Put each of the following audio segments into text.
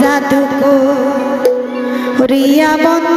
জাদুকো রিয়া বন্ধ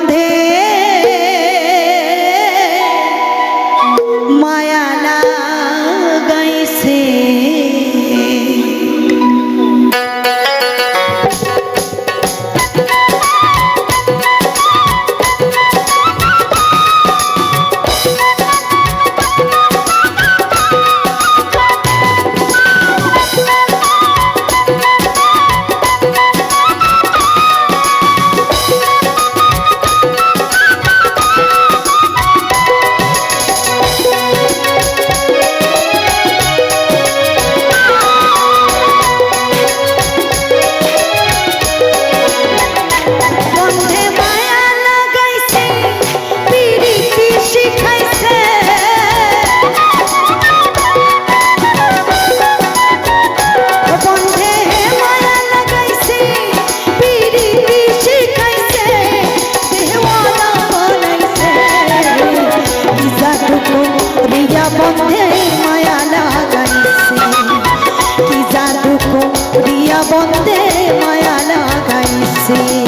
বন্দে মায়া লাগাইছে।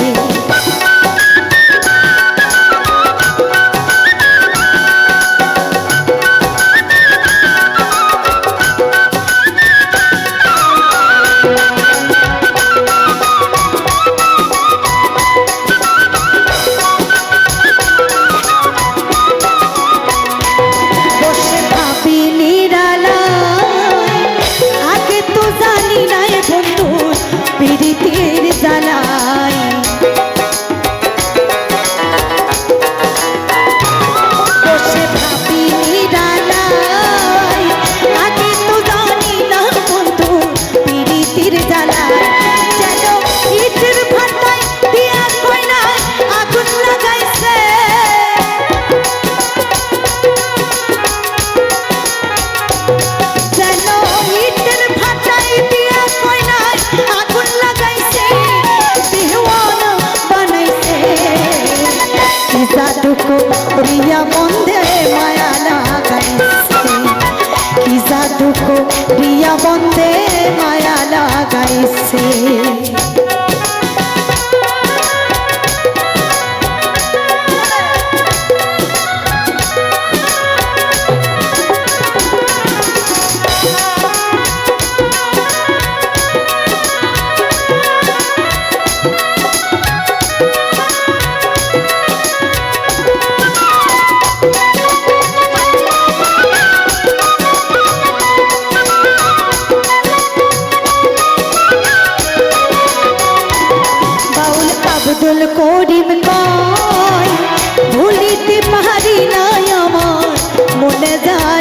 করিম কয় ভুলিতে পারি না আমার মনে যায়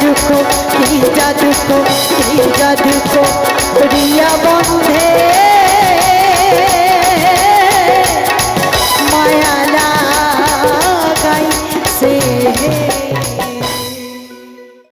দুঃখ রিয়া দুঃখ রিয়া দুঃখ রিয়া বন্ধে